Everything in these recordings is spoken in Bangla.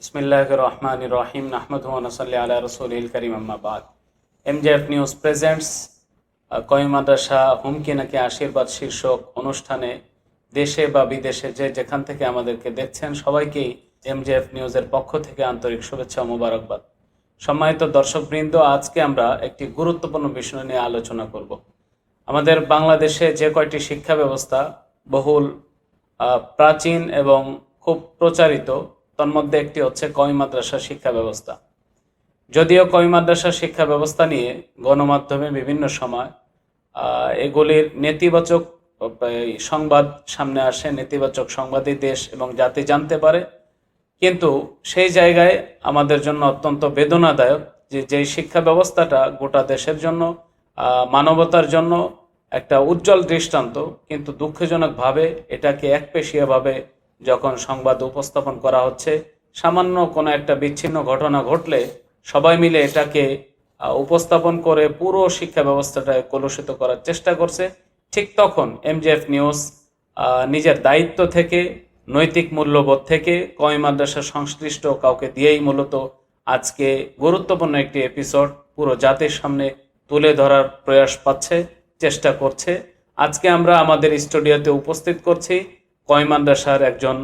বিসমিল্লাহ রহমান রহিম নাহমদ নসল্লি আলা রসুল করিম আম্মাবাদ এমজেএফ নিউজ প্রেজেন্টস কয় মাদ্রাসা হুমকি নাকি আশীর্বাদ শীর্ষক অনুষ্ঠানে দেশে বা বিদেশে যে যেখান থেকে আমাদেরকে দেখছেন সবাইকেই এমজেএফ নিউজের পক্ষ থেকে আন্তরিক শুভেচ্ছা ও মোবারকবাদ। সম্মানিত দর্শকবৃন্দ, আজকে আমরা একটি গুরুত্বপূর্ণ বিষয় নিয়ে আলোচনা করব। আমাদের বাংলাদেশে যে কয়টি শিক্ষা ব্যবস্থা বহুল প্রাচীন এবং খুব প্রচারিত তন্মধ্যে একটি হচ্ছে কমি মাদ্রাসা শিক্ষা ব্যবস্থা। যদিও কমি মাদ্রাসা শিক্ষা ব্যবস্থা নিয়ে গণমাধ্যমে বিভিন্ন সময় এগুলির নেতিবাচক সংবাদ সামনে আসে, নেতিবাচক সংবাদই দেশ এবং জাতি জানতে পারে। কিন্তু সেই জায়গায় আমাদের জন্য অত্যন্ত বেদনাদায়ক যে, যেই শিক্ষা ব্যবস্থাটা গোটা দেশের জন্য মানবতার জন্য একটা উজ্জ্বল দৃষ্টান্ত, কিন্তু দুঃখজনকভাবে এটাকে একপেশীয়ভাবে যখন সংবাদ উপস্থাপন করা হচ্ছে, সামান্য কোনো একটা বিচ্ছিন্ন ঘটনা ঘটলে সবাই মিলে এটাকে উপস্থাপন করে পুরো শিক্ষা ব্যবস্থাটাকে কলুষিত করার চেষ্টা করছে। ঠিক তখন এমজিএফ নিউজ নিজের দায়িত্ব থেকে, নৈতিক মূল্যবোধ থেকে, কয় মাদ্রাসা সংশ্লিষ্ট কাউকে দিয়েই মূলত আজকে গুরুত্বপূর্ণ একটি এপিসোড পুরো জাতির সামনে তুলে ধরার প্রয়াস পাচ্ছে, চেষ্টা করছে। আজকে আমরা আমাদের স্টুডিওতে উপস্থিত করছি। কয় মাদ্রাসার একজন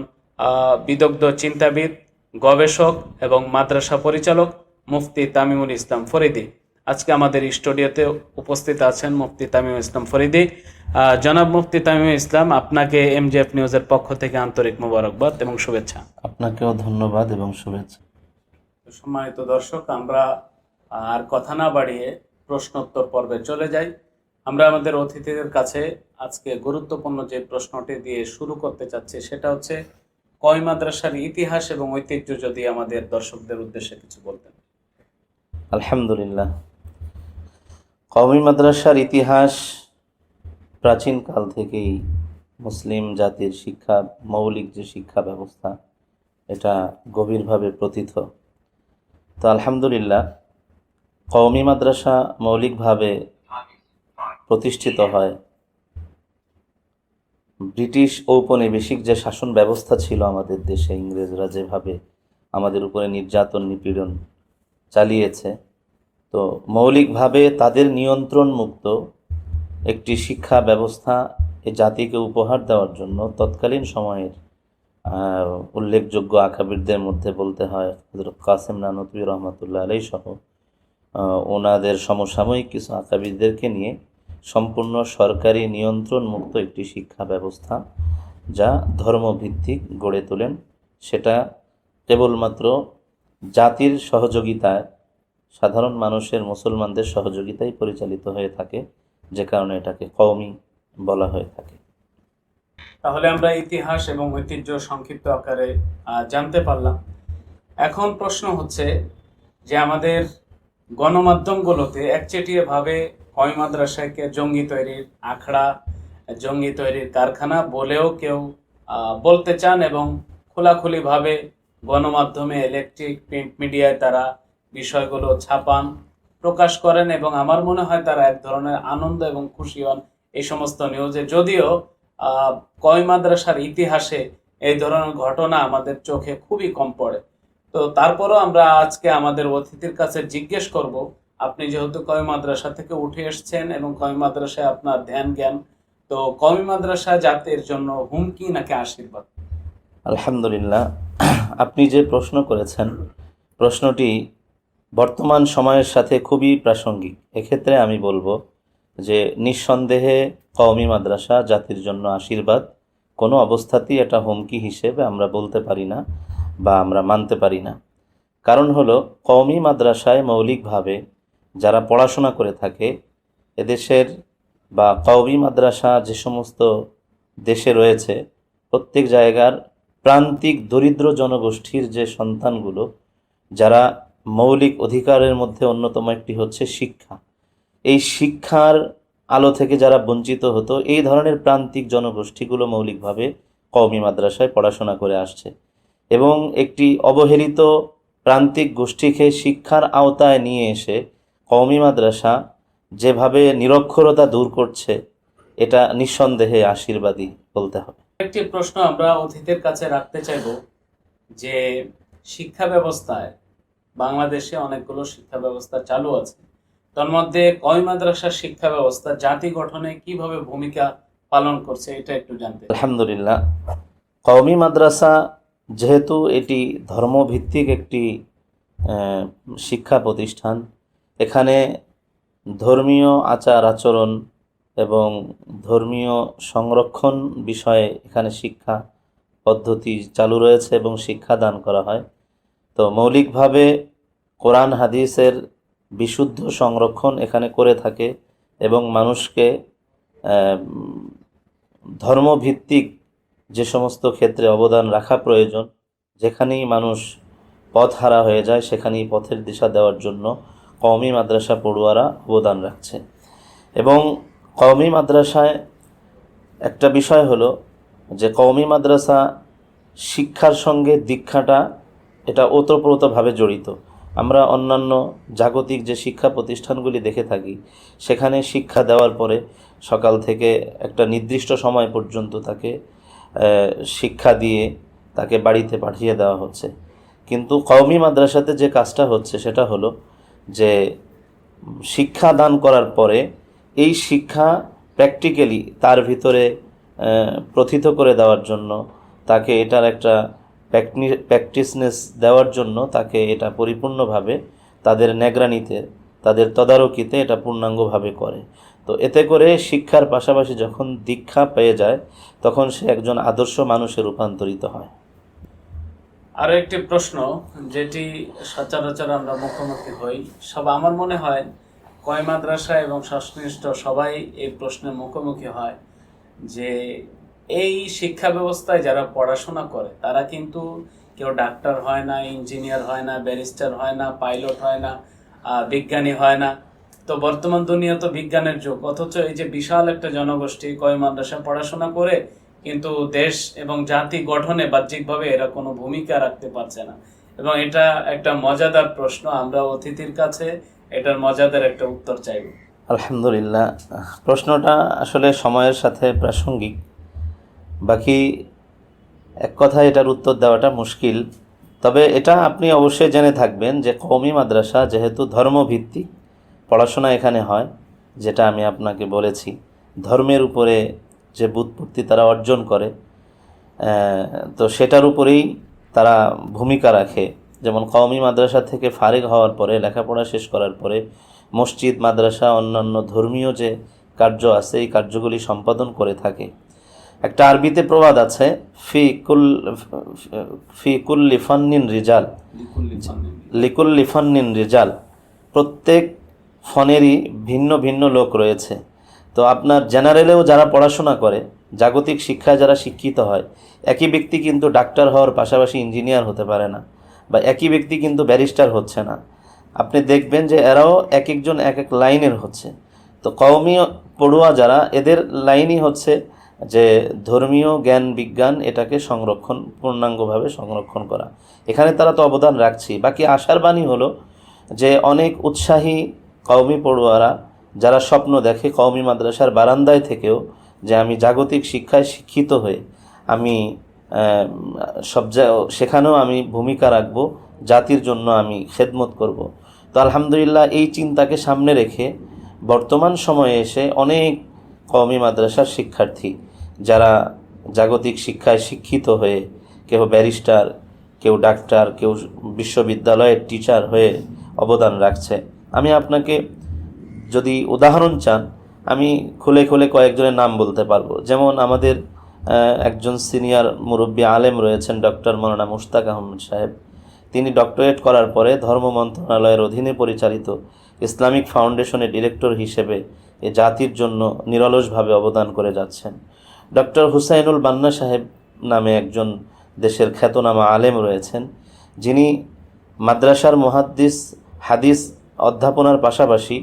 বিদগ্ধ চিন্তাবিদ গবেষক এবং মাদ্রাসা পরিচালক মুফতি তামিমুল ইসলাম ফরিদি। আজকে আমাদের স্টুডিওতে উপস্থিত আছেন মুফতি তামিমুল ইসলাম ফরিদি। জনাব মুফতি তামিমুল ইসলাম আপনাকে এমজেএফ নিউজের পক্ষ থেকে আন্তরিক মোবারকবাদ এবং শুভেচ্ছা। আপনাকেও ধন্যবাদ এবং শুভেচ্ছা। সম্মানিত দর্শক আমরা আর কথা না বাড়িয়ে প্রশ্নোত্তর পর্বে চলে যাই। আমরা আমাদের অতিথিদের কাছে আজকে গুরুত্বপূর্ণ যে প্রশ্নটি দিয়ে শুরু করতে চাচ্ছি, সেটা হচ্ছে, কয় মাদ্রাসার ইতিহাস এবং ঐতিহ্য যদি আমাদের দর্শকদের উদ্দেশ্যে কিছু বলতেন? আলহামদুলিল্লাহ। কওমি মাদ্রাসার ইতিহাস প্রাচীনকাল থেকেই মুসলিম জাতির শিক্ষা, মৌলিক যে শিক্ষা ব্যবস্থা, এটা গভীরভাবে প্রথিত। তো আলহামদুলিল্লাহ, কওমি মাদ্রাসা মৌলিকভাবে প্রতিষ্ঠিত হয়। ব্রিটিশ ঔপনিবেশিক যে শাসন ব্যবস্থা ছিল আমাদের দেশে, ইংরেজরা যেভাবে আমাদের উপরে নির্যাতন, নিপীড়ন চালিয়েছে, তো মৌলিকভাবে তাদের নিয়ন্ত্রণ মুক্ত একটি শিক্ষা ব্যবস্থা এ জাতিকে উপহার দেওয়ার জন্য তৎকালীন সময়ের উল্লেখযোগ্য আকাবিরদের মধ্যে বলতে হয় হজরত কাসেম নানতুই রহমতুল্লাহ আলাই সহ ওনাদের সমসাময়িক কিছু আকাবিরদেরকে নিয়ে সম্পূর্ণ সরকারি নিয়ন্ত্রণ মুক্ত একটি শিক্ষা ব্যবস্থা যা ধর্মভিত্তিক গড়ে তোলেন। সেটা কেবলমাত্র জাতির সহযোগিতায়, সাধারণ মানুষের, মুসলমানদের সহযোগিতায় পরিচালিত হয়ে থাকে, যে কারণে এটাকে কওমি বলা হয়ে থাকে। তাহলে আমরা ইতিহাস এবং ঐতিহ্য সংক্ষিপ্ত আকারে জানতে পারলাম। এখন প্রশ্ন হচ্ছে যে আমাদের গণমাধ্যমগুলোতে একচেটিয়া ভাবে কয় মাদ্রাসাকে জঙ্গি তৈরির আখড়া, জঙ্গি তৈরির কারখানা বলেও কেউ বলতে চান এবং খোলাখুলিভাবে গণমাধ্যমে ইলেকট্রিক প্রিন্ট মিডিয়ায় তারা বিষয়গুলো ছাপান, প্রকাশ করেন এবং আমার মনে হয় তারা এক ধরনের আনন্দ এবং খুশি হন এই সমস্ত নিউজে। যদিও কয় মাদ্রাসার ইতিহাসে এই ধরনের ঘটনা আমাদের চোখে খুবই কম পড়ে। তো তারপরও আমরা আজকে আমাদের অতিথির কাছে জিজ্ঞেস করব আপনি যেহেতু কয় মাদ্রাসা থেকে উঠে এসেছেন এবং কয় মাদ্রাসায় আপনার ধ্যান জ্ঞান, তো কমি মাদ্রাসা জাতির জন্য হুমকি নাকি আশীর্বাদ? আলহামদুলিল্লাহ, আপনি যে প্রশ্ন করেছেন, প্রশ্নটি বর্তমান সময়ের সাথে খুবই প্রাসঙ্গিক। এক্ষেত্রে আমি বলব যে নিঃসন্দেহে কওমি মাদ্রাসা জাতির জন্য আশীর্বাদ, কোনো অবস্থাতেই এটা হুমকি হিসেবে আমরা বলতে পারি না বা আমরা মানতে পারি না। কারণ হলো, কওমি মাদ্রাসায় মৌলিকভাবে যারা পড়াশোনা করে থাকে, এদেশের বা কওমি মাদ্রাসা যে সমস্ত দেশে রয়েছে, প্রত্যেক জায়গার প্রান্তিক দরিদ্র জনগোষ্ঠীর যে সন্তানগুলো, যারা মৌলিক অধিকারের মধ্যে অন্যতম একটি হচ্ছে শিক্ষা। এই শিক্ষার আলো থেকে যারা বঞ্চিত হতো, এই ধরনের প্রান্তিক জনগোষ্ঠীগুলো মৌলিকভাবে কওমি মাদ্রাসায় পড়াশোনা করে আসছে এবং একটি অবহেলিত প্রান্তিক গোষ্ঠীকে শিক্ষার আওতায় নিয়ে এসে কওমি মাদ্রাসা যেভাবে নিরক্ষরতা দূর করছে এটা নিঃসন্দেহে আশীর্বাদী বলতে হবে। একটি প্রশ্ন আমরা অতিথির কাছে রাখতে চাইব যে শিক্ষা ব্যবস্থায় বাংলাদেশে অনেকগুলো শিক্ষা ব্যবস্থা চালু আছে। তার মধ্যে কয় মাদ্রাসার শিক্ষা ব্যবস্থা জাতি গঠনে কীভাবে ভূমিকা পালন করছে এটা একটু জানতে আলহামদুলিল্লাহ কওমি মাদ্রাসা যেহেতু এটি ধর্মভিত্তিক একটি শিক্ষা প্রতিষ্ঠান এখানে ধর্মীয় আচার আচরণ এবং ধর্মীয় সংরক্ষণ বিষয়ে এখানে শিক্ষা পদ্ধতি চালু রয়েছে এবং শিক্ষা দান করা হয়। তো মৌলিকভাবে কোরআন হাদিসের বিশুদ্ধ সংরক্ষণ এখানে করে থাকে এবং মানুষকে ধর্মভিত্তিক যে সমস্ত ক্ষেত্রে অবদান রাখা প্রয়োজন, যেখানেই মানুষ পথ হারা হয়ে যায় সেখানেই পথের দিশা দেওয়ার জন্য কওমি মাদ্রাসা পড়ুয়ারা অবদান রাখছে। এবং কওমি মাদ্রাসায় একটা বিষয় হলো যে কওমি মাদ্রাসা শিক্ষার সঙ্গে দীক্ষাটা এটা ওতপ্রোতভাবে জড়িত। আমরা অন্যান্য জাগতিক যে শিক্ষা প্রতিষ্ঠানগুলি দেখে থাকি, সেখানে শিক্ষা দেওয়ার পরে সকাল থেকে একটা নির্দিষ্ট সময় পর্যন্ত তাকে শিক্ষা দিয়ে তাকে বাড়িতে পাঠিয়ে দেওয়া হচ্ছে। কিন্তু কওমি মাদ্রাসাতে যে কাজটা হচ্ছে সেটা হলো যে শিক্ষা দান করার পরে এই শিক্ষা প্র্যাকটিক্যালি তার ভিতরে প্রথিত করে দেওয়ার জন্য, তাকে এটার একটা প্র্যাকটিসনেস দেওয়ার জন্য তাকে এটা পরিপূর্ণভাবে তাদের নেগরানিতে, তাদের তদারকিতে এটা পূর্ণাঙ্গভাবে করে। তো এতে করে শিক্ষার পাশাপাশি যখন দীক্ষা পেয়ে যায়, তখন সে একজন আদর্শ মানুষে রূপান্তরিত হয়। আরও একটি প্রশ্ন, যেটি সচরাচর আমরা মুখোমুখি হই। সব আমার মনে হয়, কয় মাদ্রাসা এবং সংশ্লিষ্ট সবাই এই প্রশ্নের মুখোমুখি হয় যে এই শিক্ষা ব্যবস্থায় যারা পড়াশোনা করে, তারা কিন্তু কেউ ডাক্তার হয় না, ইঞ্জিনিয়ার হয় না, ব্যারিস্টার হয় না, পাইলট হয় না বিজ্ঞানী হয় না। তো বর্তমান দুনিয়া তো বিজ্ঞানের যুগ, অথচ এই যে বিশাল একটা জনগোষ্ঠী কয় মাদ্রাসা পড়াশোনা করে কিন্তু দেশ এবং জাতি গঠনে বাহ্যিকভাবে এরা কোনো ভূমিকা রাখতে পারছে না। এবং এটা একটা মজাদার প্রশ্ন, আমরা অতিথির কাছে এটার মজাদার একটা উত্তর চাইব। আলহামদুলিল্লাহ। প্রশ্নটা আসলে সময়ের সাথে প্রাসঙ্গিক। বাকি এক কথায় এটার উত্তর দেওয়াটা মুশকিল। তবে এটা আপনি অবশ্যই জেনে থাকবেন যে কওমি মাদ্রাসা যেহেতু ধর্মভিত্তিক পড়াশোনা এখানে হয়, যেটা আমি আপনাকে বলেছি, ধর্মের উপরে যে বুৎপত্তি তারা অর্জন করে তো সেটার উপরেই তারা ভূমিকা রাখে। যেমন কওমি মাদ্রাসা থেকে ফারেক হওয়ার পরে, লেখাপড়া শেষ করার পরে, মসজিদ, মাদ্রাসা, অন্যান্য ধর্মীয় যে কার্য আছে, এই কার্যগুলি সম্পাদন করে থাকে। একটা আরবিতে প্রবাদ আছে, ফি কুল, ফি কুল্লি ফান্নিন রিজাল। লিকুল্লি ফান্নিন রিজাল। প্রত্যেক ফনেরই ভিন্ন ভিন্ন লোক রয়েছে। তো আপনার জেনারেলেও যারা পড়াশোনা করে, জাগতিক শিক্ষায় যারা শিক্ষিত হয়, একই ব্যক্তি কিন্তু ডাক্তার হওয়ার পাশাপাশি ইঞ্জিনিয়ার হতে পারে না বা একই ব্যক্তি কিন্তু ব্যারিস্টার হচ্ছে না। আপনি দেখবেন যে এরাও এক একজন এক এক লাইনের হচ্ছে। তো কওমি পড়ুয়া যারা, এদের লাইনই হচ্ছে যে ধর্মীয় জ্ঞান, বিজ্ঞান এটাকে সংরক্ষণ, পূর্ণাঙ্গভাবে সংরক্ষণ করা। এখানে তারা তো অবদান রাখছি বাকি আশার বাণী হলো যে অনেক উৎসাহী কওমি পড়ুয়ারা যারা স্বপ্ন দেখে কওমি মাদ্রাসার বারান্দায় থেকেও যে আমি জাগতিক শিক্ষায় শিক্ষিত হয়ে আমি সব সেখানেও আমি ভূমিকা রাখব, জাতির জন্য আমি খেদমত করব। তো আলহামদুলিল্লাহ এই চিন্তাকে সামনে রেখে বর্তমান সময়ে এসে অনেক কওমি মাদ্রাসার শিক্ষার্থী যারা জাগতিক শিক্ষায় শিক্ষিত হয়ে কেউ ব্যারিস্টার, কেউ ডাক্তার, কেউ বিশ্ববিদ্যালয়ের টিচার হয়ে অবদান রাখছে। আমি আপনাকে যদি উদাহরণ চান, আমি খুলে খুলে কয়েকজনের নাম বলতে পারব। যেমন আমাদের একজন সিনিয়র মুরব্বী আলেম রয়েছেন, ডক্টর মৌলানা মুশতাক আহমদ সাহেব। তিনি ডক্টরেট করার পরে ধর্ম মন্ত্রণালয়ের অধীনে পরিচালিত ইসলামিক ফাউন্ডেশনের ডিরেক্টর হিসেবে এ জাতির জন্য নিরলসভাবে অবদান করে যাচ্ছেন। ডক্টর হুসাইনুল বান্না সাহেব নামে একজন দেশের খ্যাতনামা আলেম রয়েছেন। যিনি মাদ্রাসার মুহাদ্দিস হাদিস অধ্যাপনার পাশাপাশি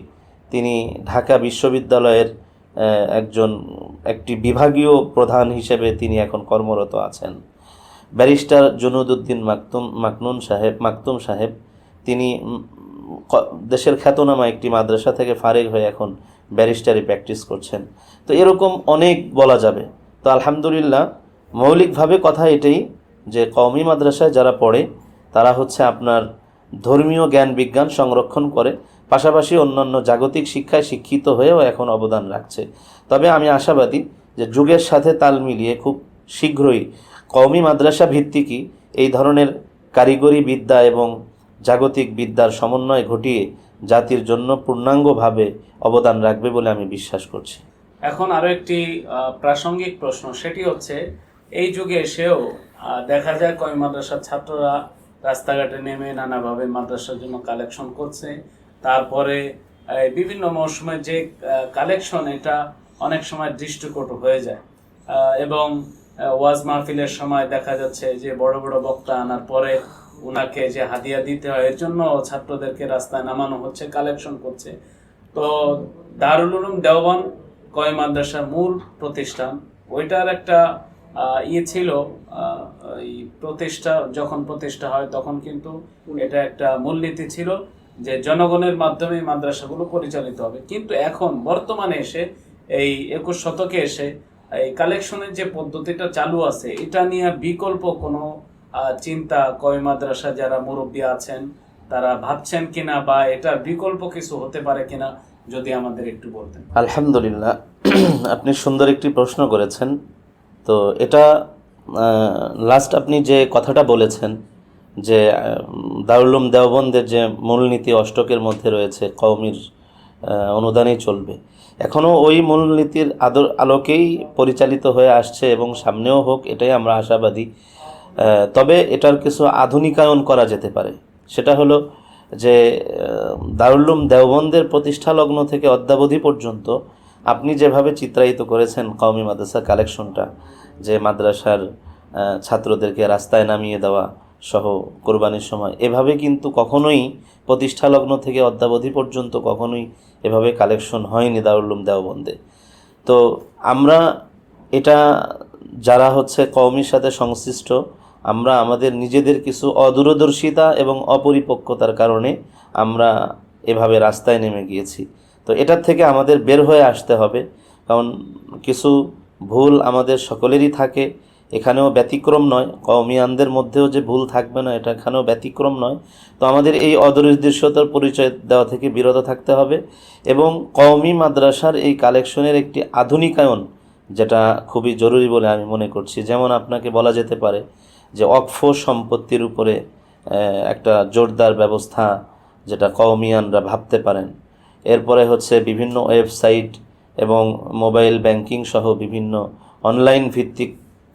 তিনি ঢাকা বিশ্ববিদ্যালয়ের একজন, একটি বিভাগীয় প্রধান হিসেবে তিনি এখন কর্মরত আছেন। ব্যারিস্টার জুনুদুদ্দিন মাকতুম, মাকনুন সাহেব, মাকতুম সাহেব, তিনি দেশের খ্যাতনামা একটি মাদ্রাসা থেকে ফারেগ হয়ে এখন ব্যারিস্টারি প্র্যাকটিস করছেন। তো এরকম অনেক বলা যাবে। তো আলহামদুলিল্লাহ, মৌলিকভাবে কথা এটাই যে কওমি মাদ্রাসায় যারা পড়ে, তারা হচ্ছে আপনার ধর্মীয় জ্ঞান বিজ্ঞান সংরক্ষণ করে। পাশাপাশি অন্যান্য জাগতিক শিক্ষায় শিক্ষিত হয়েও এখন অবদান রাখছে। তবে আমি আশাবাদী যে যুগের সাথে তাল মিলিয়ে খুব শীঘ্রই কওমি মাদ্রাসা ভিত্তিকই এই ধরনের কারিগরি বিদ্যা এবং জাগতিক বিদ্যার সমন্বয় ঘটিয়ে জাতির জন্য পূর্ণাঙ্গভাবে অবদান রাখবে বলে আমি বিশ্বাস করছি। এখন আরও একটি প্রাসঙ্গিক প্রশ্ন, সেটি হচ্ছে, এই যুগে এসেও দেখা যায় কয় মাদ্রাসার ছাত্ররা রাস্তাঘাটে নেমে নানাভাবে মাদ্রাসার জন্য কালেকশন করছে তারপরে বিভিন্ন মৌসুমে যে কালেকশন এটা অনেক সময় দৃষ্টিকটু হয়ে যায়। আহ, এবং ওয়াজ মাহফিলের সময় দেখা যাচ্ছে যে বড় বড় বক্তা আনার পরে ওনাকে যে হাদিয়া দিতে হয় এর জন্য ছাত্রদেরকে রাস্তায় নামানো হচ্ছে কালেকশন করছে। তো দারুল উলুম দেওবন্দ কয় মাদ্রাসার মূল প্রতিষ্ঠান ওইটার একটা ইয়ে ছিল প্রতিষ্ঠা যখন প্রতিষ্ঠা হয় তখন কিন্তু এটা একটা মূলনীতি ছিল। যে জনগণের মাধ্যমে মাদ্রাসাগুলো পরিচালিত হবে। কিন্তু এখন বর্তমানে এসে এই একুশ শতকে এসে এই কালেকশনের যে পদ্ধতিটা চালু আছে, এটা নিয়ে বিকল্প কোনো চিন্তা কয় মাদ্রাসা যারা মুরব্বী আছেন, তারা ভাবছেন কিনা বা এটার বিকল্প কিছু হতে পারে কিনা যদি আমাদের একটু বলতেন। আলহামদুলিল্লাহ, আপনি সুন্দর একটি প্রশ্ন করেছেন। তো এটা লাস্ট আপনি যে কথাটা বলেছেন যে দারুলুম দেওবন্দের যে মূলনীতি অষ্টকের মধ্যে রয়েছে, কওমির অনুদানেই চলবে। এখনও ওই মূলনীতির আদর, আলোকেই পরিচালিত হয়ে আসছে এবং সামনেও হোক, এটাই আমরা আশাবাদী। তবে এটার কিছু আধুনিকায়ন করা যেতে পারে। সেটা হলো যে দারুল্লুম দেওবন্দের প্রতিষ্ঠা লগ্ন থেকে অদ্যাবধি পর্যন্ত আপনি যেভাবে চিত্রায়িত করেছেন কওমি মাদ্রাসা কালেকশনটা, যে মাদ্রাসার ছাত্রদেরকে রাস্তায় নামিয়ে দেওয়া সহ কোরবানির সময়। এভাবে কিন্তু কখনোই প্রতিষ্ঠা লগ্ন থেকে অদ্যাবধি পর্যন্ত কখনোই এভাবে কালেকশন হয়নি দারুল্লুম দেওবন্দে। তো আমরা এটা যারা হচ্ছে কওমির সাথে সংশ্লিষ্ট, আমরা আমাদের নিজেদের কিছু অদূরদর্শিতা এবং অপরিপক্কতার কারণে আমরা এভাবে রাস্তায় নেমে গিয়েছি। তো এটার থেকে আমাদের বের হয়ে আসতে হবে, কারণ কিছু ভুল আমাদের সকলেরই থাকে। এখানেও ব্যতিক্রম নয়। কওমিয়ানদের মধ্যেও যে ভুল থাকবে না, এটা এখানেও ব্যতিক্রম নয়। তো আমাদের এই অদৃশ্যতার পরিচয় দেওয়া থেকে বিরত থাকতে হবে এবং কওমি মাদ্রাসার এই কালেকশনের একটি আধুনিকায়ন, যেটা খুবই জরুরি বলে আমি মনে করছি। যেমন আপনাকে বলা যেতে পারে যে অক্ফ সম্পত্তির উপরে একটা জোরদার ব্যবস্থা যেটা কওমিয়ানরা ভাবতে পারেন। এরপরে হচ্ছে বিভিন্ন ওয়েবসাইট এবং মোবাইল ব্যাংকিং সহ বিভিন্ন অনলাইন ভিত্তিক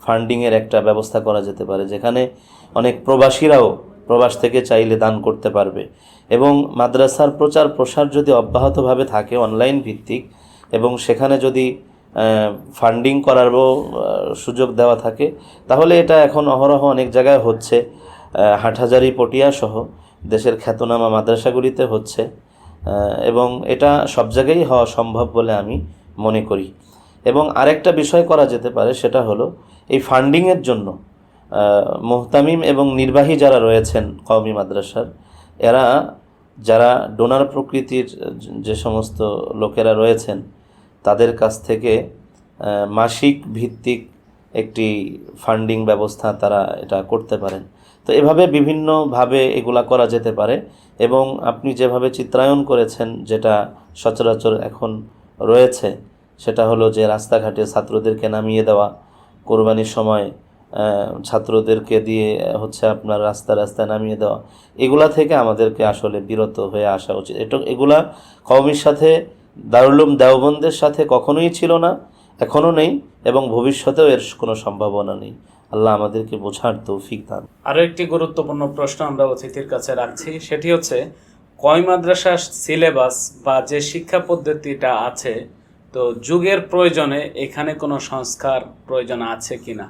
ফান্ডিংয়ের একটা ব্যবস্থা করা যেতে পারে, যেখানে অনেক প্রবাসীরাও প্রবাস থেকে চাইলে দান করতে পারবে। এবং মাদ্রাসার প্রচার প্রসার যদি অব্যাহতভাবে থাকে অনলাইন ভিত্তিক, এবং সেখানে যদি ফান্ডিং করারও সুযোগ দেওয়া থাকে, তাহলে এটা এখন অহরহ অনেক জায়গায় হচ্ছে। হাটহাজারি, পটিয়া সহ দেশের খ্যাতনামা মাদ্রাসাগুলিতে হচ্ছে। এবং এটা সব জায়গায় হওয়া সম্ভব বলে আমি মনে করি। এবং আরেকটা বিষয় করা যেতে পারে, সেটা হলো এই ফান্ডিংয়ের জন্য মোহতামিম এবং নির্বাহী যারা রয়েছেন কওমি মাদ্রাসার, এরা যারা ডোনার প্রকৃতির যে সমস্ত লোকেরা রয়েছেন, তাদের কাছ থেকে মাসিক ভিত্তিক একটি ফান্ডিং ব্যবস্থা তারা এটা করতে পারেন। তো এভাবে বিভিন্নভাবে এগুলা করা যেতে পারে এবং আপনি যেভাবে চিত্রায়ন করেছেন যেটা সচরাচর এখন রয়েছে, সেটা হলো যে রাস্তাঘাটে ছাত্রদেরকে নামিয়ে দেওয়া কোরবানির সময় ছাত্রদেরকে দিয়ে হচ্ছে আপনার রাস্তা রাস্তায় নামিয়ে দেওয়া, এগুলা থেকে আমাদেরকে আসলে বিরত হয়ে আসা উচিত। এটা, এগুলা কওমির সাথে দারুলুম দেওবন্দের সাথে কখনোই ছিল না এখনও নেই এবং ভবিষ্যতেও এর কোনো সম্ভাবনা নেই। আল্লাহ আমাদেরকে বোঝার তৌফিক দান। আরও একটি গুরুত্বপূর্ণ প্রশ্ন আমরা অতিথির কাছে রাখছি, সেটি হচ্ছে, কয় মাদ্রাসা সিলেবাস বা যে শিক্ষা পদ্ধতিটা আছে তো যুগের প্রয়োজনে এখানে কোনো সংস্কার প্রয়োজন আছে কিনা?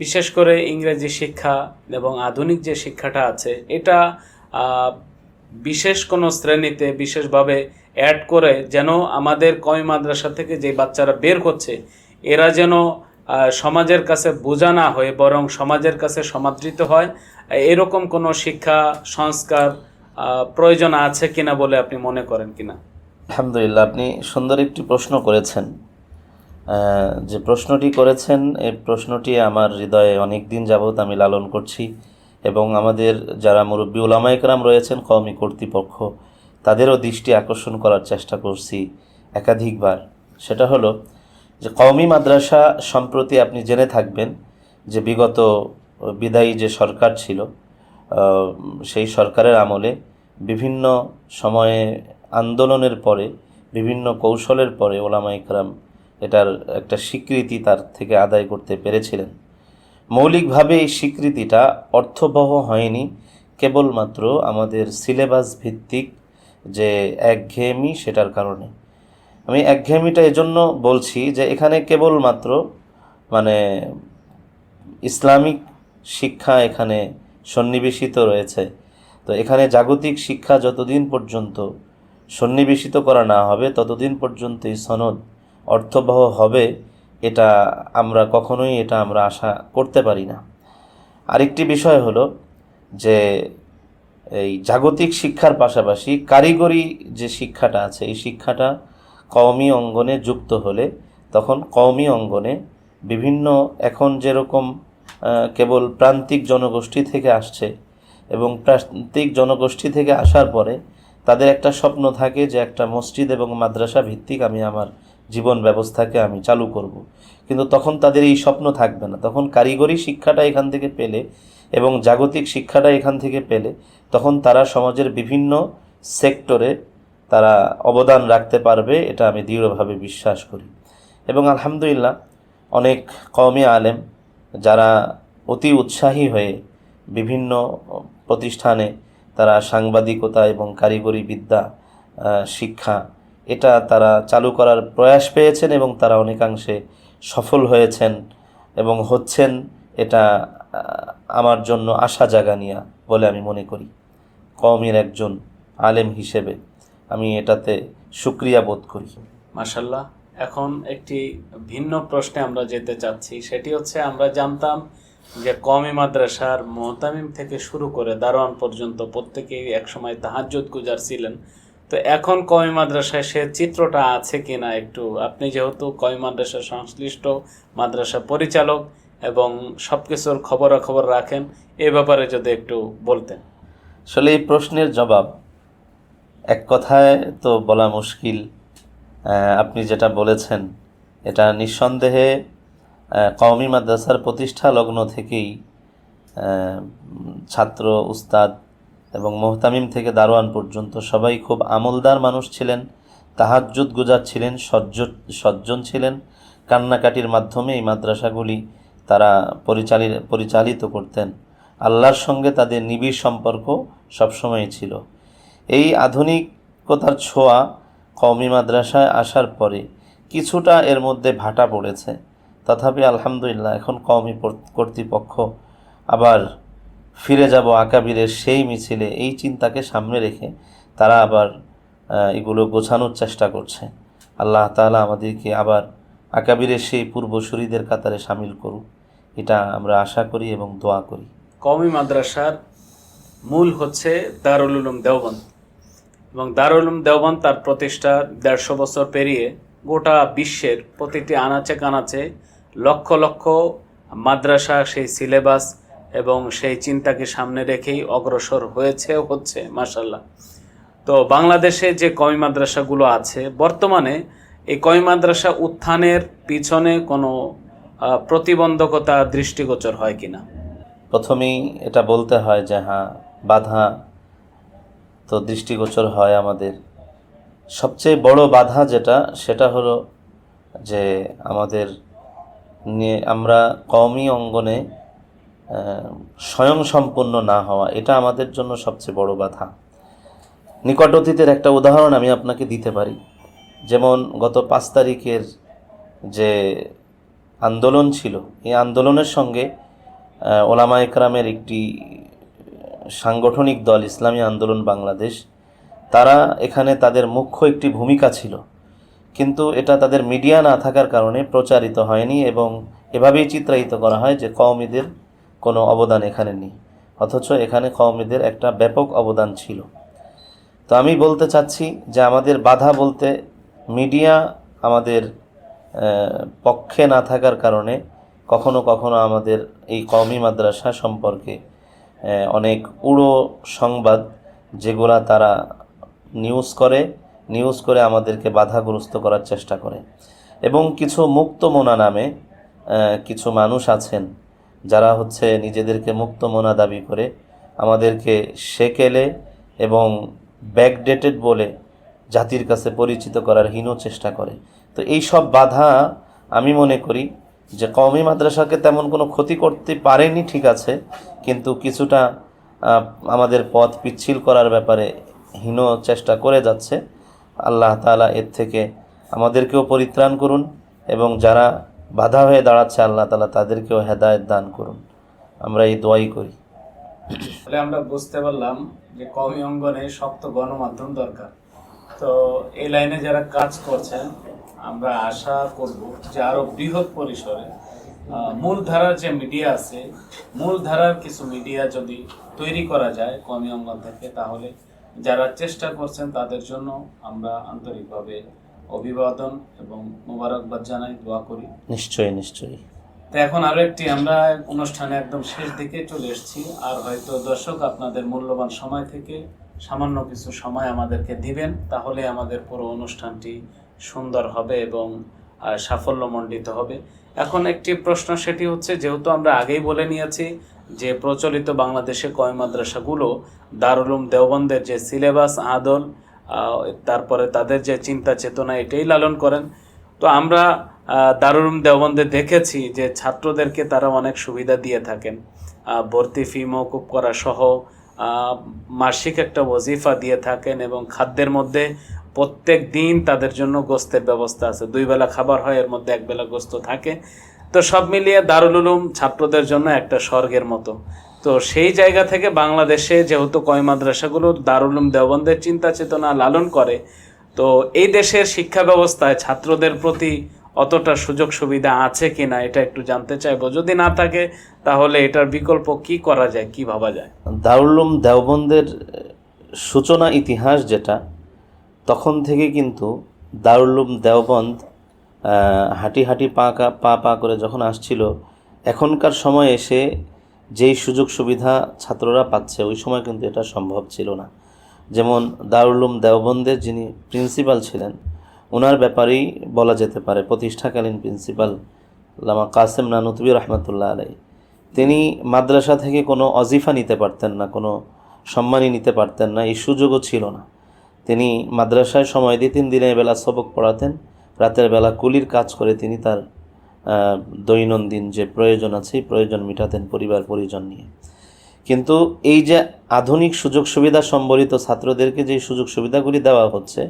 বিশেষ করে ইংরেজি শিক্ষা এবং আধুনিক যে শিক্ষাটা আছে, এটা বিশেষ কোনো শ্রেণীতে বিশেষভাবে অ্যাড করে যেন আমাদের কয় মাদ্রাসা থেকে যে বাচ্চারা বের করছে এরা যেন সমাজের কাছে বোঝা না হয়ে, বরং সমাজের কাছে সমাদৃত হয়, এরকম কোনো শিক্ষা, সংস্কার প্রয়োজন আছে কিনা বলে আপনি মনে করেন কিনা? আলহামদুলিল্লাহ, আপনি সুন্দর একটি প্রশ্ন করেছেন। যে প্রশ্নটি করেছেন এই প্রশ্নটি আমার হৃদয়ে অনেক দিন যাবৎ আমি লালন করছি এবং আমাদের যারা মুরব্বী ওলামাইকরাম রয়েছেন, কওমি কর্তৃপক্ষ, তাদেরও দৃষ্টি আকর্ষণ করার চেষ্টা করছি একাধিকবার। সেটা হলো যে কওমি মাদ্রাসা সম্প্রতি আপনি জেনে থাকবেন যে বিগত বিদায়ী যে সরকার ছিল সেই সরকারের আমলে বিভিন্ন সময়ে আন্দোলনের পরে, বিভিন্ন কৌশলের পরে ওলামা ইকরাম এটার একটা স্বীকৃতি তার থেকে আদায় করতে পেরেছিলেন। মৌলিকভাবে এই স্বীকৃতিটা অর্থবহ হয়নি। কেবলমাত্র আমাদের সিলেবাস ভিত্তিক যে একঘেয়েমি সেটার কারণে। আমি একঘেয়েমিটা এজন্য বলছি যে এখানে কেবলমাত্র মানে ইসলামিক শিক্ষা এখানে সন্নিবেশিত রয়েছে। তো এখানে জাগতিক শিক্ষা যতদিন পর্যন্ত সন্নিবেশিত করা না হবে, ততদিন পর্যন্ত এই সনদ অর্থবহ হবে, এটা আমরা কখনোই, এটা আমরা আশা করতে পারি না। আরেকটি বিষয় হলো যে এই জাগতিক শিক্ষার পাশাপাশি কারিগরি যে শিক্ষাটা আছে, এই শিক্ষাটা কওমি অঙ্গনে যুক্ত হলে তখন কওমি অঙ্গনে বিভিন্ন এখন যেরকম কেবল প্রান্তিক জনগোষ্ঠী থেকে আসছে এবং প্রান্তিক জনগোষ্ঠী থেকে আসার পরে তাদের একটা স্বপ্ন থাকে যে একটা মসজিদ এবং মাদ্রাসা ভিত্তিক আমি আমার জীবন ব্যবস্থাকে আমি চালু করব। কিন্তু তখন তাদের এই স্বপ্ন থাকবে না তখন কারিগরি শিক্ষাটা এখান থেকে পেলে এবং জাগতিক শিক্ষাটা এখান থেকে পেলে তখন তারা সমাজের বিভিন্ন সেক্টরে তারা অবদান রাখতে পারবে, এটা আমি দৃঢ়ভাবে বিশ্বাস করি এবং আলহামদুলিল্লাহ অনেক কওমি আলেম যারা অতি উৎসাহী হয়ে বিভিন্ন প্রতিষ্ঠানে তারা সাংবাদিকতা এবং কারিগরি বিদ্যা শিক্ষা, এটা তারা চালু করার প্রয়াস পেয়েছেন এবং তারা অনেকাংশে সফল হয়েছেন এবং হচ্ছেন এটা আমার জন্য আশা জাগানিয়া বলে আমি মনে করি। কওমের একজন আলেম হিসেবে আমি এটাতে সুক্রিয়া বোধ করি। মাশাল্লাহ এখন একটি ভিন্ন প্রশ্নে আমরা যেতে চাচ্ছি, সেটি হচ্ছে আমরা জানতাম যে কমি মাদ্রাসার মোহতামিম থেকে শুরু করে দারোয়ান পর্যন্ত প্রত্যেকেই একসময় তাহাজ্জুদ গুজার ছিলেন। তো এখন কমি মাদ্রাসায় সে চিত্রটা আছে কিনা একটু, আপনি যেহেতু কমি মাদ্রাসার সংশ্লিষ্ট মাদ্রাসা পরিচালক এবং সব কিছুর খবরাখবর রাখেন, এ ব্যাপারে যদি একটু বলতেন। আসলে এই প্রশ্নের জবাব এক কথায় তো বলা মুশকিল। আপনি যেটা বলেছেন, এটা নিঃসন্দেহে কওমি মাদ্রাসার প্রতিষ্ঠা লগ্ন থেকেই ছাত্র, উস্তাদ এবং মোহতামিম থেকে দারোয়ান পর্যন্ত সবাই খুব আমলদার মানুষ ছিলেন, তাহাজ্জুদ গুজার ছিলেন, সজ্জ, সজ্জন ছিলেন। কান্নাকাটির মাধ্যমে এই মাদ্রাসাগুলি তারা পরিচালিত পরিচালিত করতেন। আল্লাহর সঙ্গে তাদের নিবিড় সম্পর্ক সবসময় ছিল। এই আধুনিকতার ছোঁয়া কওমি মাদ্রাসায় আসার পরে কিছুটা এর মধ্যে ভাটা পড়েছে। তথাপি আলহামদুলিল্লাহ, এখন কওমি কর্তৃপক্ষ আবার ফিরে যাব আকাবিরের সেই মিছিলে, এই চিন্তাকে সামনে রেখে তারা আবার এগুলো গোছানোর চেষ্টা করছে। আল্লাহ তাআলা আমাদেরকে আবার আকাবিরের সেই পূর্বসূরিদের কাতারে সামিল করুক, এটা আমরা আশা করি এবং দোয়া করি। কওমি মাদ্রাসার মূল হচ্ছে দারুল উলুম দেওবন্দ। এবং দারুল উলুম দেওবন্দ তার প্রতিষ্ঠা দেড়শো বছর পেরিয়ে গোটা বিশ্বের প্রতিটি আনাচে কানাচে লক্ষ লক্ষ মাদ্রাসা সেই সিলেবাস এবং সেই চিন্তাকে সামনে রেখেই অগ্রসর হয়েছে হচ্ছে মাসাল্লাহ তো বাংলাদেশে যে কমি মাদ্রাসাগুলো আছে, বর্তমানে এই কমি মাদ্রাসা উত্থানের পিছনে কোনো প্রতিবন্ধকতা দৃষ্টিগোচর হয় কিনা? প্রথমেই এটা বলতে হয় যে হ্যাঁ বাধা তো দৃষ্টিগোচর হয় আমাদের। সবচেয়ে বড় বাধা যেটা, সেটা হলো যে আমাদের আমরা কওমি অঙ্গনে আহ, স্বয়ংসম্পূর্ণ না হওয়া এটা আমাদের জন্য সবচেয়ে বড় বাধা। নিকট অতীতের একটা উদাহরণ আমি আপনাকে দিতে পারি। যেমন গত পাঁচ তারিখের যে আন্দোলন ছিল এই আন্দোলনের সঙ্গে ওলামা একরামের একটি সাংগঠনিক দল ইসলামী আন্দোলন বাংলাদেশ তারা এখানে তাদের মুখ্য একটি ভূমিকা ছিল। কিন্তু এটা তাদের মিডিয়া না থাকার কারণে প্রচারিত হয়নি এবং এভাবেই চিত্রায়িত করা হয় যে কওমিদের কোনো অবদান এখানে নেই, অথচ এখানে কওমিদের একটা ব্যাপক অবদান ছিল। তো আমি বলতে চাচ্ছি যে আমাদের বাধা বলতে মিডিয়া আমাদের পক্ষে না থাকার কারণে কখনো কখনো আমাদের এই কওমি মাদ্রাসা সম্পর্কে অনেক উড়ো সংবাদ যেগুলা তারা নিউজ করে। নিউজ করে আমাদেরকে বাধাগ্রস্ত করার চেষ্টা করে। এবং কিছু মুক্ত মোনা নামে কিছু মানুষ আছেন যারা হচ্ছে নিজেদেরকে মুক্ত মোনা দাবি করে আমাদেরকে সেকেলে এবং ব্যাকডেটেড বলে জাতির কাছে পরিচিত করার হীন চেষ্টা করে। তো এই সব বাধা আমি মনে করি যে কওমি মাদ্রাসাকে তেমন কোনো ক্ষতি করতে পারেনি ঠিক আছে, কিন্তু কিছুটা আমাদের পথ পিচ্ছিল করার ব্যাপারে হীন চেষ্টা করে যাচ্ছে। আল্লাহ তাআলা এর থেকে আমাদেরকেও পরিত্রাণ করুন এবং যারা বাধা হয়ে দাঁড়াচ্ছে আল্লাহ তালা তাদেরকেও হেদায়ত দান করুন। আমরা এই দোয়াই করি। তাহলে আমরা বুঝতে পারলাম যে কমি অঙ্গনে শক্ত গণমাধ্যম দরকার। তো এই লাইনে যারা কাজ করছেন, আমরা আশা করব যে আরও বৃহৎ পরিসরে মূলধারার যে মিডিয়া আছে, মূলধারার কিছু মিডিয়া যদি তৈরি করা যায় কমি অঙ্গন থেকে, তাহলে যারা চেষ্টা করছেন তাদের জন্য আমরা আন্তরিকভাবে অভিবাদন এবং মোবারকবাদ জানাই দোয়া করি। নিশ্চয়ই নিশ্চয়ই। তো এখন আরও একটি আমরা অনুষ্ঠানে একদম শেষ দিকে চলে এসেছি। আর হয়তো দর্শক আপনাদের মূল্যবান সময় থেকে সামান্য কিছু সময় আমাদেরকে দিবেন তাহলে আমাদের পুরো অনুষ্ঠানটি সুন্দর হবে এবং সাফল্যমণ্ডিত হবে। এখন একটি প্রশ্ন সেটি হচ্ছে যেহেতু আমরা আগেই বলে নিয়েছি যে প্রচলিত বাংলাদেশে কয় মাদ্রাসাগুলো দারুলুম দেওবন্দের যে সিলেবাস আদল তারপরে তাদের যে চিন্তা চেতনা এটাই লালন করেন। তো আমরা আহ, দারুল উলুম দেওবন্দে দেখেছি যে ছাত্রদেরকে তারা অনেক সুবিধা দিয়ে থাকেন। ভর্তি ফি মৌকুব করা সহ মাসিক একটা ওজিফা দিয়ে থাকেন এবং খাদ্যের মধ্যে প্রত্যেক দিন তাদের জন্য গোস্তের ব্যবস্থা আছে। দুই বেলা খাবার হয় এর মধ্যে এক বেলা গোস্ত থাকে। তো সব মিলিয়ে দারুল উলুম ছাত্রদের জন্য একটা স্বর্গের মতো। তো সেই জায়গা থেকে বাংলাদেশে যেহেতু কয় মাদ্রাসাগুলো দারুল উলুম দেওবন্দের চিন্তা চেতনা লালন করে, তো এই দেশের শিক্ষা ব্যবস্থায় ছাত্রদের প্রতি অতটা সুযোগ সুবিধা আছে কি না এটা একটু জানতে চাইব। যদি না থাকে, তাহলে এটার বিকল্প কি করা যায়, কি ভাবা যায়? দারুলুম দেওবন্দের সূচনা ইতিহাস যেটা, তখন থেকে কিন্তু দারুলুম দেওবন্দ হাঁটি হাঁটি পা পা পা করে যখন আসছিল, এখনকার সময় এসে যেই সুযোগ সুবিধা ছাত্ররা পাচ্ছে, ওই সময় কিন্তু এটা সম্ভব ছিল না। যেমন দারুলুম দেওবন্দের যিনি প্রিন্সিপাল ছিলেন ওনার ব্যাপারেই বলা যেতে পারে, প্রতিষ্ঠাকালীন প্রিন্সিপাল লামা কাসেম নানুতবি রহমতুল্লাহ আলাই তিনি মাদ্রাসা থেকে কোনো অজিফা নিতে পারতেন না, কোনো সম্মানই নিতে পারতেন না, এই সুযোগও ছিল না। তিনি মাদ্রাসায় সময় দিতেন দিনের বেলা সবক পড়াতেন রাতের বেলা কুলির কাজ করে তিনি তার দৈনন্দিন যে প্রয়োজন আছে প্রয়োজন মেটাতেন পরিবার, পরিজন নিয়ে। কিন্তু এই যে আধুনিক সুযোগ সুবিধা সম্বলিত ছাত্রদেরকে যে সুযোগ সুবিধাগুলি দেওয়া হচ্ছে,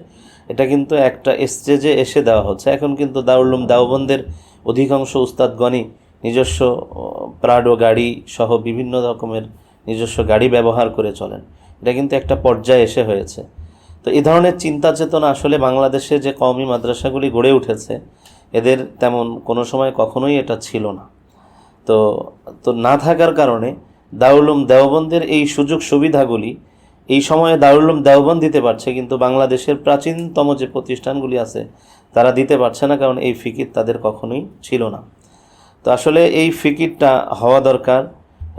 এটা কিন্তু একটা স্টেজে এসে দেওয়া হচ্ছে। এখন কিন্তু দারুলুম দাওবন্দের অধিকাংশ উস্তাদগণই নিজস্ব প্রাডো গাড়ি সহ বিভিন্ন রকমের নিজস্ব গাড়ি ব্যবহার করে চলেন। এটা কিন্তু একটা পর্যায়ে এসে হয়েছে। তো এই ধরনের চিন্তা চেতনা আসলে বাংলাদেশে যে কওমি মাদ্রাসাগুলি গড়ে উঠেছে, এদের তেমন কোনো সময় কখনোই এটা ছিল না। তো তো না থাকার কারণে দারুলুম দেওবন্দের এই সুযোগ সুবিধাগুলি এই সময়ে দারুলুম দেওবন্দ দিতে পারছে, কিন্তু বাংলাদেশের প্রাচীনতম যে প্রতিষ্ঠানগুলি আছে, তারা দিতে পারছে না, কারণ এই ফিকির তাদের কখনোই ছিল না। তো আসলে এই ফিকিরটা হওয়া দরকার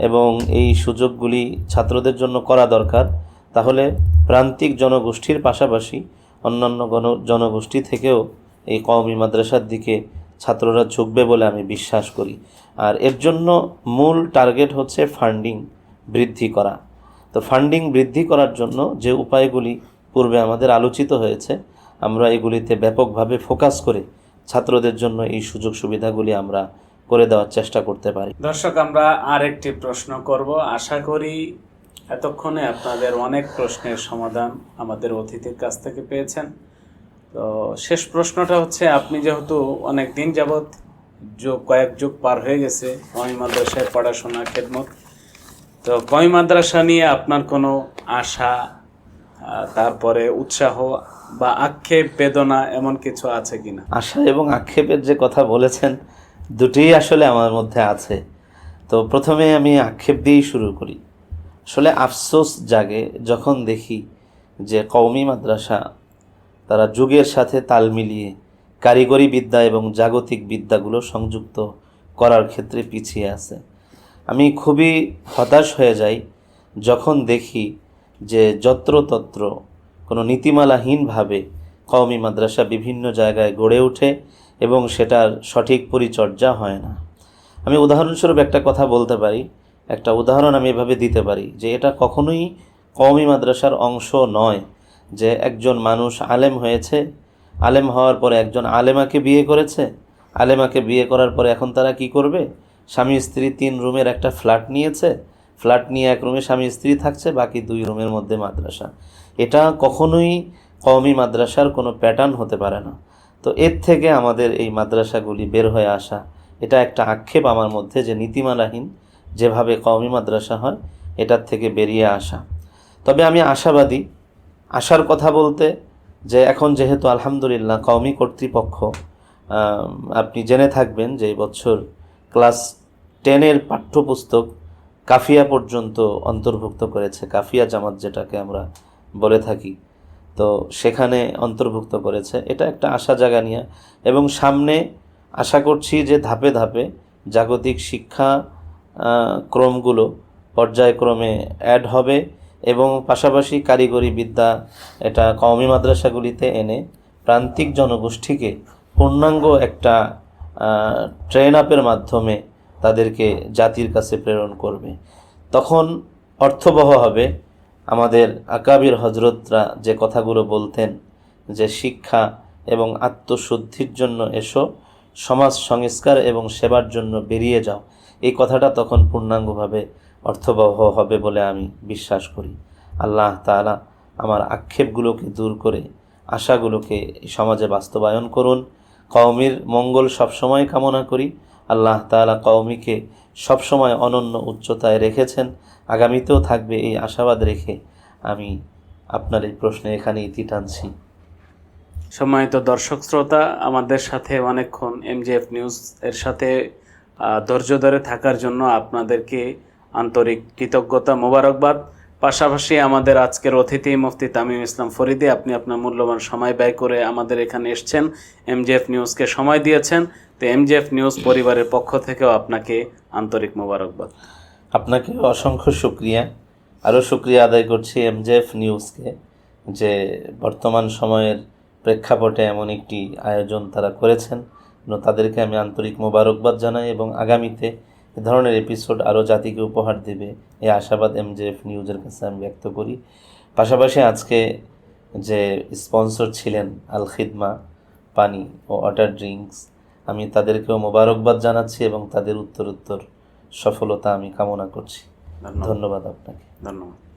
এবং এই সুযোগগুলি ছাত্রদের জন্য করা দরকার। তাহলে প্রান্তিক জনগোষ্ঠীর পাশাপাশি অন্যান্য গণ জনগোষ্ঠী থেকেও এই কওমি মাদ্রাসার দিকে ছাত্ররা ঝুঁকবে বলে আমি বিশ্বাস করি। আর এর জন্য মূল টার্গেট হচ্ছে ফান্ডিং বৃদ্ধি করা। তো ফান্ডিং বৃদ্ধি করার জন্য যে উপায়গুলি পূর্বে আমাদের আলোচিত হয়েছে, আমরা এগুলিতে ব্যাপকভাবে ফোকাস করে ছাত্রদের জন্য এই সুযোগ সুবিধাগুলি আমরা করে দেওয়ার চেষ্টা করতে পারি। দর্শক, আমরা আরেকটি প্রশ্ন করব। আশা করি এতক্ষণে আপনাদের অনেক প্রশ্নের সমাধান আমাদের অতিথির কাছ থেকে পেয়েছেন। তো শেষ প্রশ্নটা হচ্ছে, আপনি যেহেতু অনেক দিন যাবৎ যুগ কয়েক যুগ পার হয়ে গেছে কমি মাদ্রাসায় পড়াশোনা, খেদমত, তো কমি মাদ্রাসা নিয়ে আপনার কোনো আশা তারপরে উৎসাহ বা আক্ষেপ, বেদনা এমন কিছু আছে কিনা? আশা এবং আক্ষেপের যে কথা বলেছেন, দুটিই আসলে আমার মধ্যে আছে। তো প্রথমে আমি আক্ষেপ দিয়েই শুরু করি। আসলে আফসোস জাগে যখন দেখি যে কওমি মাদ্রাসা তারা যুগের সাথে তাল মিলিয়ে কারিগরি বিদ্যা এবং জাগতিক বিদ্যাগুলো সংযুক্ত করার ক্ষেত্রে পিছিয়ে আছে। আমি খুবই হতাশ হয়ে যাই যখন দেখি যে যত্রতত্র কোনো নীতিমালাহীনভাবে কওমি মাদ্রাসা বিভিন্ন জায়গায় গড়ে ওঠে এবং সেটার সঠিক পরিচর্যা হয় না। আমি উদাহরণস্বরূপ একটা কথা বলতে পারি। একটা উদাহরণ আমি এভাবে দিতে পারি যে এটা কখনোই কওমি মাদ্রাসার অংশ নয় যে একজন মানুষ আলেম হয়েছে। আলেম হওয়ার পরে একজন আলেমাকে বিয়ে করেছে। আলেমাকে বিয়ে করার পরে এখন তারা কি করবে? স্বামী স্ত্রী তিন রুমের একটা ফ্ল্যাট নিয়েছে। ফ্ল্যাট নিয়ে এক রুমে স্বামী স্ত্রী থাকছে, বাকি দুই রুমের মধ্যে মাদ্রাসা। এটা কখনোই কওমি মাদ্রাসার কোনো প্যাটার্ন হতে পারে না। তো এর থেকে আমাদের এই মাদ্রাসাগুলি বের হয়ে আসা, এটা একটা আক্ষেপ আমার মধ্যে যে নীতিমালাহীন যেভাবে কওমি মাদ্রাসা হয়, এটার থেকে বেরিয়ে আসা। তবে আমি আশাবাদী, আশার কথা বলতে যে এখন যেহেতু আলহামদুলিল্লাহ কওমি কর্তৃপক্ষ আপনি জেনে থাকবেন যে এই বছর ক্লাস টেনের পাঠ্যপুস্তক কাফিয়া পর্যন্ত অন্তর্ভুক্ত করেছে। কাফিয়া জামাত যেটাকে আমরা বলে থাকি। তো সেখানে অন্তর্ভুক্ত করেছে। এটা একটা আশা জাগা নিয়ে। এবং সামনে আশা করছি যে ধাপে ধাপে জাগতিক শিক্ষা ক্রমগুলো পর্যায়ক্রমে অ্যাড হবে এবং পাশাপাশি কারিগরি বিদ্যা এটা কওমি মাদ্রাসাগুলিতে এনে প্রান্তিক জনগোষ্ঠীকে পূর্ণাঙ্গ একটা ট্রেন আপের মাধ্যমে তাদেরকে জাতির কাছে প্রেরণ করবে। তখন অর্থবহ হবে আমাদের আকাবির হজরতরা যে কথাগুলো বলতেন যে শিক্ষা এবং আত্মশুদ্ধির জন্য এসো, সমাজ সংস্কার এবং সেবার জন্য বেরিয়ে যাও। এই কথাটা তখন পূর্ণাঙ্গভাবে অর্থবহ হবে বলে আমি বিশ্বাস করি। আল্লাহ তাআলা আমার আক্ষেপগুলোকে দূর করে আশাগুলোকে সমাজে বাস্তবায়ন করুন। কওমির মঙ্গল সবসময় কামনা করি। আল্লাহ তাআলা কওমিকে সবসময় অনন্য উচ্চতায় রেখেছেন। আগামীতেও থাকবে এই আশাবাদ রেখে আমি আপনার এই প্রশ্নে এখানে ইতি টানছি। সম্মানিত দর্শক শ্রোতা, আমাদের সাথে অনেকক্ষণ এম এমজিএফ নিউজ এর সাথে ধৈর্য ধরে থাকার জন্য আপনাদেরকে আন্তরিক কৃতজ্ঞতা, মোবারকবাদ। পাশাপাশি আমাদের আজকের অতিথি মুফতি তামিম ইসলাম ফরিদি, আপনি আপনার মূল্যবান সময় ব্যয় করে আমাদের এখানে এসছেন, এমজিএফ নিউজকে সময় দিয়েছেন। তো এমজিএফ নিউজ পরিবারের পক্ষ থেকেও আপনাকে আন্তরিক মোবারকবাদ। আপনাকে অসংখ্য শুক্রিয়া। আরও শুক্রিয়া আদায় করছি এমজেএফ নিউজকে, যে বর্তমান সময়ের প্রেক্ষাপটে এমন একটি আয়োজন তারা করেছেন। তাদেরকে আমি আন্তরিক মোবারকবাদ জানাই এবং আগামীতে এ ধরনের এপিসোড আরও জাতিকে উপহার দেবে। এই আশাবাদ এমজেএফ নিউজের কাছে আমি ব্যক্ত করি। পাশাপাশি আজকে যে স্পন্সর ছিলেন আল খিদমা পানি ও ওয়াটার ড্রিঙ্কস আমি তাদেরকেও মোবারকবাদ জানাচ্ছি এবং তাদের উত্তরোত্তর সফলতা আমি কামনা করছি। ধন্যবাদ। ধন্যবাদ আপনাকে। ধন্যবাদ।